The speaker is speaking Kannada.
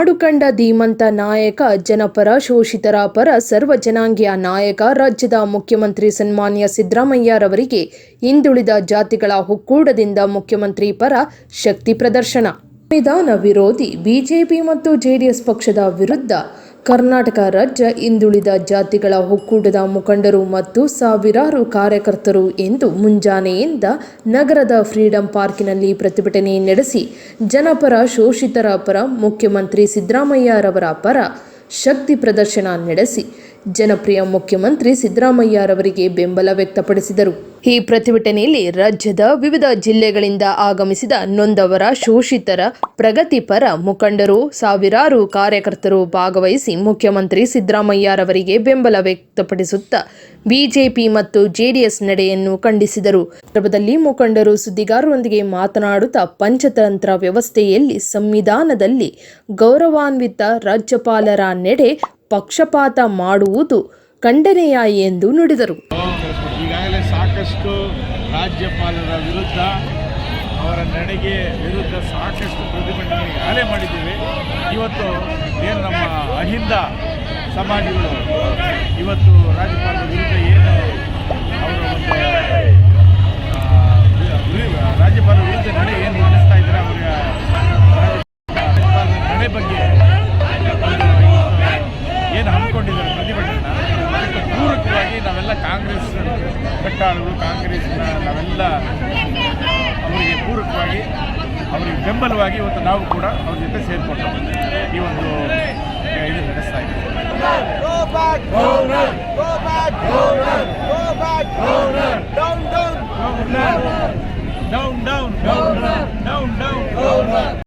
ನಾಡು ಕಂಡ ಧೀಮಂತ ನಾಯಕ, ಜನಪರ ಶೋಷಿತರ ಪರ ಸರ್ವ ಜನಾಂಗೀಯ ನಾಯಕ, ರಾಜ್ಯದ ಮುಖ್ಯಮಂತ್ರಿ ಸನ್ಮಾನ್ಯ ಸಿದ್ದರಾಮಯ್ಯರವರಿಗೆ ಹಿಂದುಳಿದ ಜಾತಿಗಳ ಒಕ್ಕೂಟದಿಂದ ಮುಖ್ಯಮಂತ್ರಿ ಪರ ಶಕ್ತಿ ಪ್ರದರ್ಶನ. ಸಂವಿಧಾನ ವಿರೋಧಿ ಬಿಜೆಪಿ ಮತ್ತು ಜೆಡಿಎಸ್ ಪಕ್ಷದ ವಿರುದ್ಧ ಕರ್ನಾಟಕ ರಾಜ್ಯ ಹಿಂದುಳಿದ ಜಾತಿಗಳ ಒಕ್ಕೂಟದ ಮುಖಂಡರು ಮತ್ತು ಸಾವಿರಾರು ಕಾರ್ಯಕರ್ತರು ಎಂದು ಮುಂಜಾನೆಯಿಂದ ನಗರದ ಫ್ರೀಡಂ ಪಾರ್ಕಿನಲ್ಲಿ ಪ್ರತಿಭಟನೆ ನಡೆಸಿ ಜನಪರ ಶೋಷಿತರ ಪರ ಮುಖ್ಯಮಂತ್ರಿ ಸಿದ್ದರಾಮಯ್ಯರವರ ಪರ ಶಕ್ತಿ ಪ್ರದರ್ಶನ ನಡೆಸಿ ಜನಪ್ರಿಯ ಮುಖ್ಯಮಂತ್ರಿ ಸಿದ್ದರಾಮಯ್ಯರವರಿಗೆ ಬೆಂಬಲ ವ್ಯಕ್ತಪಡಿಸಿದರು. ಈ ಪ್ರತಿಭಟನೆಯಲ್ಲಿ ರಾಜ್ಯದ ವಿವಿಧ ಜಿಲ್ಲೆಗಳಿಂದ ಆಗಮಿಸಿದ ನೊಂದವರ ಶೋಷಿತರ ಪ್ರಗತಿಪರ ಮುಖಂಡರು, ಸಾವಿರಾರು ಕಾರ್ಯಕರ್ತರು ಭಾಗವಹಿಸಿ ಮುಖ್ಯಮಂತ್ರಿ ಸಿದ್ದರಾಮಯ್ಯರವರಿಗೆ ಬೆಂಬಲ ವ್ಯಕ್ತಪಡಿಸುತ್ತಾ ಬಿಜೆಪಿ ಮತ್ತು ಜೆಡಿಎಸ್ ನಡೆಯನ್ನು ಖಂಡಿಸಿದರು. ಸಂದರ್ಭದಲ್ಲಿ ಮುಖಂಡರು ಸುದ್ದಿಗಾರರೊಂದಿಗೆ ಮಾತನಾಡುತ್ತಾ ಪಂಚತಂತ್ರ ವ್ಯವಸ್ಥೆಯಲ್ಲಿ ಸಂವಿಧಾನದಲ್ಲಿ ಗೌರವಾನ್ವಿತ ರಾಜ್ಯಪಾಲರ ನಡೆ ಪಕ್ಷಪಾತ ಮಾಡುವುದು ಖಂಡನೆಯ ಎಂದು ನುಡಿದರು. ಈಗಾಗಲೇ ಸಾಕಷ್ಟು ರಾಜ್ಯಪಾಲರ ವಿರುದ್ಧ ಅವರ ನಡೆಗೆ ವಿರುದ್ಧ ಸಾಕಷ್ಟು ಪ್ರತಿಭಟನೆ ಈಗಾಗಲೇ ಮಾಡಿದ್ದೇವೆ. ಇವತ್ತು ಏನು ನಮ್ಮ ಅಹಿಂದ ಸಮಾಜಗಳು ಇವತ್ತು ರಾಜ್ಯಪಾಲರ ವಿರುದ್ಧ ಏನು ಹಮ್ಮಿಕೊಂಡಿದ್ದಾರೆ ಪ್ರತಿಭಟನೆ ಅದಕ್ಕೆ ಪೂರಕವಾಗಿ ನಾವೆಲ್ಲ ಕಾಂಗ್ರೆಸ್ ಕಟ್ಟಾಳರು ಕಾಂಗ್ರೆಸ್ನ ನಾವೆಲ್ಲ ಅವರಿಗೆ ಪೂರಕವಾಗಿ ಅವರಿಗೆ ಬೆಂಬಲವಾಗಿ ಇವತ್ತು ನಾವು ಕೂಡ ಅವ್ರ ಜೊತೆ ಸೇರಿಕೊಂಡು ಈ ಒಂದು ಇದು ನಡೆಸ್ತಾ ಇದ್ದೀವಿ Go back, Governor! Go back, Governor! Go back, Governor! Down, down! Down down